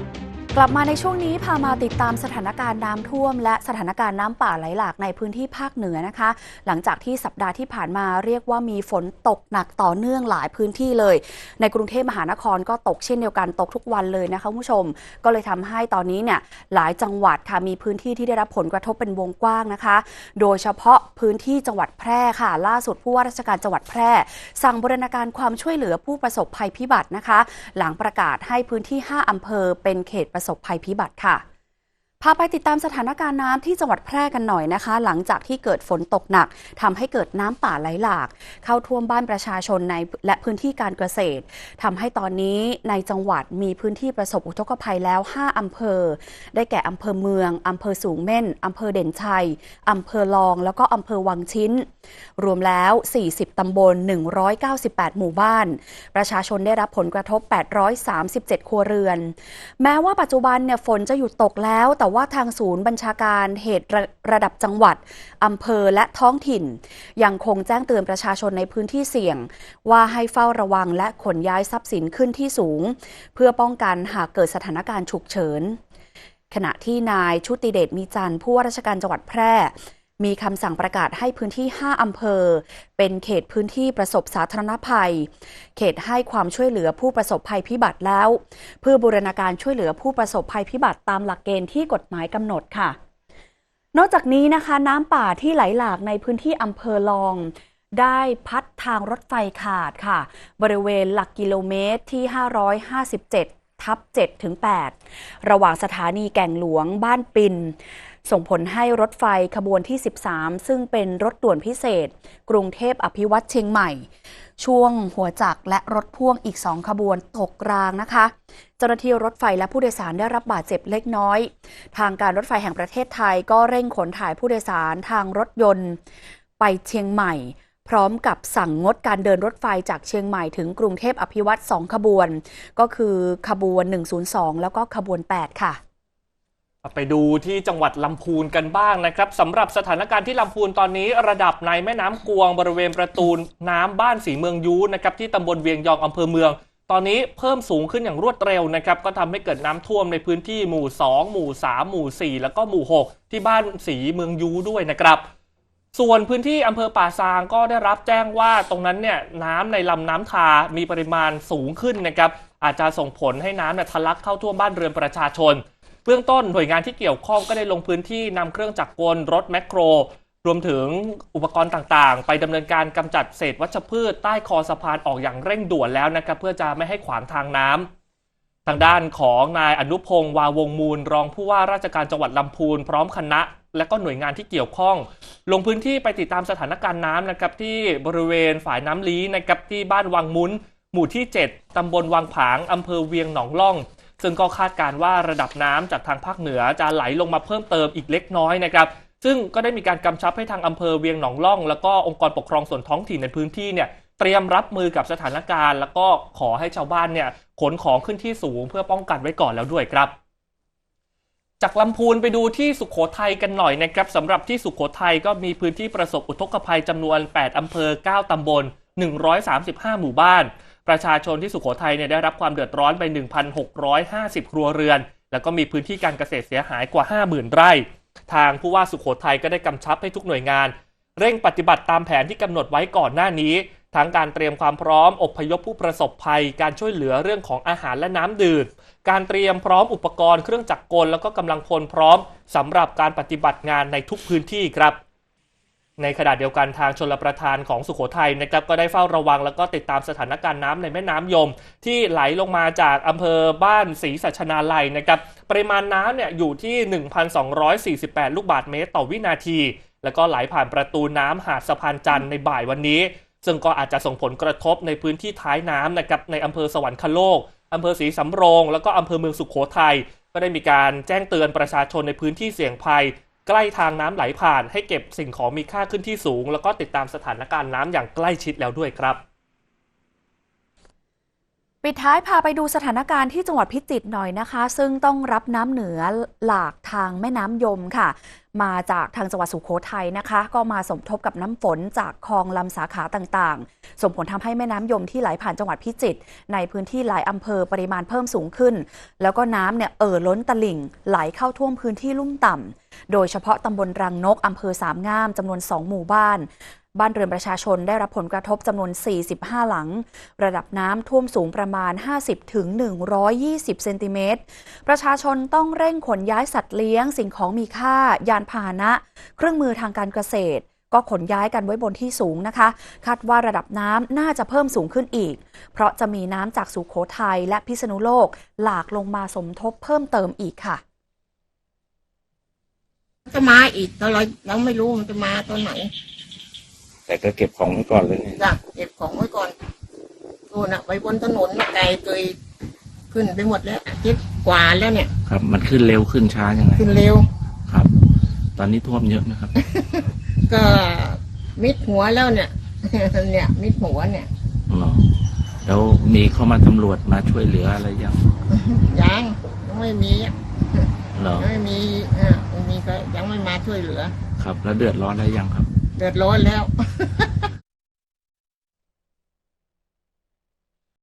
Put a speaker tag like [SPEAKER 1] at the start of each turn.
[SPEAKER 1] thank you กลับมาในช่วงนี้พามาติดตามสถานการณ์น้ำท่วม และสถานการณ์น้ำป่าไหลหลากในพื้นที่ภาคเหนือนะคะ หลังจากที่สัปดาห์ที่ผ่านมาเรียกว่ามีฝนตกหนักต่อเนื่องหลายพื้นที่เลย ในกรุงเทพมหานครก็ตกเช่นเดียวกันตกทุกวันเลยนะคะคุณผู้ชม ก็เลยทำให้ตอนนี้เนี่ยหลายจังหวัดค่ะมีพื้นที่ที่ได้รับผลกระทบเป็นวงกว้างนะคะ โดยเฉพาะพื้นที่จังหวัดแพร่ค่ะ ล่าสุดผู้ว่าราชการจังหวัดแพร่ สั่งบรณาการความช่วยเหลือผู้ประสบภัยพิบัตินะคะ หลังประกาศให้พื้นที่ 5อำเภอเป็นเขตประสบภัยพิบัติค่ะ พาไปติดตามสถานการณ์น้ำที่จังหวัดแพร่กันหน่อยนะคะ หลังจากที่เกิดฝนตกหนักทำให้เกิดน้ำป่าไหลหลาก เข้าท่วมบ้านประชาชนในและพื้นที่การเกษตรทำให้ตอนนี้ในจังหวัดมีพื้นที่ประสบอุทกภัยแล้ว 5อำเภอ ได้แก่อำเภอเมืองอำเภอสูงเม่นอำเภอเด่นชัยอำเภอลอง แล้วก็อำเภอวังชิ้นรวมแล้ว 40 ตำบล 198 หมู่บ้าน ประชาชนได้รับผลกระทบ 837 ครัวเรือน แม้ว่าปัจจุบันเนี่ยฝนจะหยุดตกแล้ว แต่ว่าทางศูนย์บัญชาการเหตุระระดับจังหวัด อำเภอและท้องถิ่น ยังคงแจ้งเตือนประชาชนในพื้นที่เสี่ยง ว่าให้เฝ้าระวังและขนย้ายทรัพย์สินขึ้นที่สูง เพื่อป้องกันหากเกิดสถานการณ์ฉุกเฉิน ขณะที่นายชุติเดชมีจันทร์ผู้ว่าราชการจังหวัดแพร่ มีคำสั่งประกาศให้พื้นที่ 5 อำเภอ เป็นเขตพื้นที่ประสบสาธารณภัย เขตให้ความช่วยเหลือผู้ประสบภัยพิบัติแล้ว เพื่อบูรณาการช่วยเหลือผู้ประสบภัยพิบัติตามหลักเกณฑ์ที่กฎหมายกำหนดค่ะ นอกจากนี้นะคะน้ำป่าที่ไหลหลากในพื้นที่อำเภอลองได้พัดทางรถไฟขาดค่ะ บริเวณหลักกิโลเมตรที่ 557 ทับ7ถึง8ระหว่างสถานีแก่งหลวงบ้านปิน ส่งผลให้รถไฟขบวนที่ 13 ซึ่งเป็นรถด่วนพิเศษ กรุงเทพอภิวัตเชียงใหม่ ช่วงหัวจักรและรถพ่วงอีก 2 ขบวนตกรางนะคะ เจ้าหน้าที่รถไฟและผู้โดยสารได้รับบาดเจ็บเล็กน้อย ทางการรถไฟแห่งประเทศไทยก็เร่งขนถ่ายผู้โดยสารทางรถยนต์ ไปเชียงใหม่พร้อมกับสั่งงดการเดินรถไฟจากเชียงใหม่ถึงกรุงเทพอภิวัต2ขบวน ก็คือขบวน 102 แล้วก็ขบวน 8 ค่ะ
[SPEAKER 2] ไปดูที่จังหวัดลำพูนกันบ้างนะครับสำหรับสถานการณ์ที่ลำพูนตอนนี้ ระดับในแม่น้ำกวงบริเวณประตูน้ำบ้านสีเมืองยูนะครับที่ตำบลเวียงยองอำเภอเมือง ตอนนี้เพิ่มสูงขึ้นอย่างรวดเร็วนะครับก็ทำให้เกิดน้ำท่วมในพื้นที่หมู่ 2 หมู่ 3 หมู่ 4 แล้วก็หมู่ 6 ที่บ้านสีเมืองยูด้วยนะครับ ส่วนพื้นที่อำเภอป่าซางก็ได้รับแจ้งว่าตรงนั้นเนี่ยน้ำในลำน้ำทามีปริมาณสูงขึ้นนะครับอาจจะส่งผลให้น้ำเนี่ยทะลักเข้าท่วมบ้านเรือนประชาชน เบื้องต้นหน่วยงานที่เกี่ยวข้องก็ได้ลงพื้นที่นำเครื่องจักรกลรถแมคโคร รวมถึงอุปกรณ์ต่างๆ ไปดำเนินการกำจัดเศษวัชพืชใต้คอสะพานออกอย่างเร่งด่วนแล้วนะครับเพื่อจะไม่ให้ขวางทางน้ำทางด้านของนายอนุพงศ์วาวงมูล รองผู้ว่าราชการจังหวัดลำพูนพร้อมคณะ และก็หน่วยงานที่เกี่ยวข้อง ลงพื้นที่ไปติดตามสถานการณ์น้ำนะครับที่บริเวณฝ่ายน้ำลี้นะครับที่บ้านวังมุ้นหมู่ที่ 7 ตำบลวังผาง อำเภอเวียงหนองล่อง ซึ่งก็คาดการว่าระดับน้ำจากทางภาคเหนือจะไหลลงมาเพิ่มเติมอีกเล็กน้อยนะครับ ซึ่งก็ได้มีการกำชับให้ทางอำเภอเวียงหนองล่อง แล้วก็องค์กรปกครองส่วนท้องถิ่นในพื้นที่เนี่ยเตรียมรับมือกับสถานการณ์ แล้วก็ขอให้ชาวบ้านเนี่ยขนของขึ้นที่สูงเพื่อป้องกันไว้ก่อนแล้วด้วยครับ จากลำพูนไปดูที่สุขโขทัยกันหน่อยนะครับสำหรับที่สุขโขทัยก็มีพื้นที่ประสบอุทกภัยจำนวน 8อำเภอ 9ตำบล 135 หมู่บ้าน ประชาชนที่สุขโขทัยเนี่ยได้รับความเดือดร้อนไป 1,650 ครัวเรือน แล้วก็มีพื้นที่การเกษตรเสียหายกว่า 50,000 ไร่ ทางผู้ว่าสุขโขทัยก็ได้กำชับให้ทุกหน่วยงาน เร่งปฏิบัติตามแผนที่กำหนดไว้ก่อนหน้านี้ ทั้งการเตรียมความพร้อมอพยพผู้ประสบภัย การช่วยเหลือเรื่องของอาหารและน้ำดื่ม การเตรียมพร้อมอุปกรณ์เครื่องจักรกล แล้วก็กำลังพลพร้อมสำหรับการปฏิบัติงานในทุกพื้นที่ครับ ในขณะเดียวกันทางชลประทานของสุโขทัยนะครับก็ได้เฝ้าระวังแล้วก็ติดตามสถานการณ์น้ำในแม่น้ำยม ที่ไหลลงมาจากอำเภอบ้านศรีสัชนาลัยนะครับปริมาณน้ำเนี่ยอยู่ที่ 1,248 ลูกบาศก์เมตรต่อวินาที แล้วก็ไหลผ่านประตูน้ำหาดสะพานจันทร์ในบ่ายวันนี้ ซึ่งก็อาจจะส่งผลกระทบในพื้นที่ท้ายน้ำนะครับในอำเภอสวรรคโลกอำเภอศรีสำโรง แล้วก็อำเภอเมืองสุขโขทัยก็ได้มีการแจ้งเตือนประชาชนในพื้นที่เสี่ยงภัย ใกล้ทางน้ำไหลผ่าน ให้เก็บสิ่งของมีค่าขึ้นที่สูง แล้วก็ติดตามสถานการณ์น้ำอย่างใกล้ชิดแล้วด้วยครับ
[SPEAKER 1] ปิดท้ายพาไปดูสถานการณ์ที่จังหวัดพิจิตรหน่อยนะคะ ซึ่งต้องรับน้ำเหนือหลากทางแม่น้ำยมค่ะ มาจากทางจังหวัดสุโขทัยนะคะ ก็มาสมทบกับน้ำฝนจากคลองลำสาขาต่างๆ ส่งผลทำให้แม่น้ำยมที่ไหลผ่านจังหวัดพิจิตรในพื้นที่หลายอำเภอปริมาณเพิ่มสูงขึ้น แล้วก็น้ำเนี่ยเอ่อล้นตลิ่งไหลเข้าท่วมพื้นที่ลุ่มต่ำ โดยเฉพาะตำบลรังนกอำเภอสามงามจำนวน 2 หมู่บ้าน บ้านเรือนประชาชนได้รับผลกระทบจำนวน 45 หลัง ระดับน้ำท่วมสูงประมาณ 50ถึง120 เซนติเมตร ประชาชนต้องเร่งขนย้ายสัตว์เลี้ยง สิ่งของมีค่า ยานพาหนะ เครื่องมือทางการเกษตรก็ขนย้ายกันไว้บนที่สูงนะคะ คาดว่าระดับน้ำน่าจะเพิ่มสูงขึ้นอีก เพราะจะมีน้ำจากสุโขทัยและพิษณุโลก หลากลงมาสมทบเพิ่มเติมอีกค่ะ
[SPEAKER 3] จะมาอีกแต่เราเราไม่รู้มันจะมาตอนไหน
[SPEAKER 4] แต่ก็เก็บของไว้ก่อนเลยไง
[SPEAKER 3] จ้ะเก็บของไว้ก่อนโน่นอะไปบนถนนไกลเกยขึ้นไปหมดแล้วอาทิตย์กว่าแล้วเนี่ย
[SPEAKER 4] ครับ มันขึ้นเร็วขึ้นช้ายังไง
[SPEAKER 3] ขึ้นเร็ว
[SPEAKER 4] ครับ ตอนนี้ท่วมเยอะนะครับ
[SPEAKER 3] ก็มิดหัวแล้วเนี่ย เนี่ย มิดหัวเนี่ย
[SPEAKER 4] เหรอแล้วมีเข้ามาตำรวจมาช่วยเหลืออะไรยัง
[SPEAKER 3] ยังยังไม่มีอะ
[SPEAKER 4] เหรอ
[SPEAKER 3] ยังไม่มีอ่า ไม่มีก็ยังไม่มาช่วยเหลือ
[SPEAKER 4] ครับ แล้วเดือดร้อนอะไรยังครับ
[SPEAKER 3] เดือดร้อนแล้ว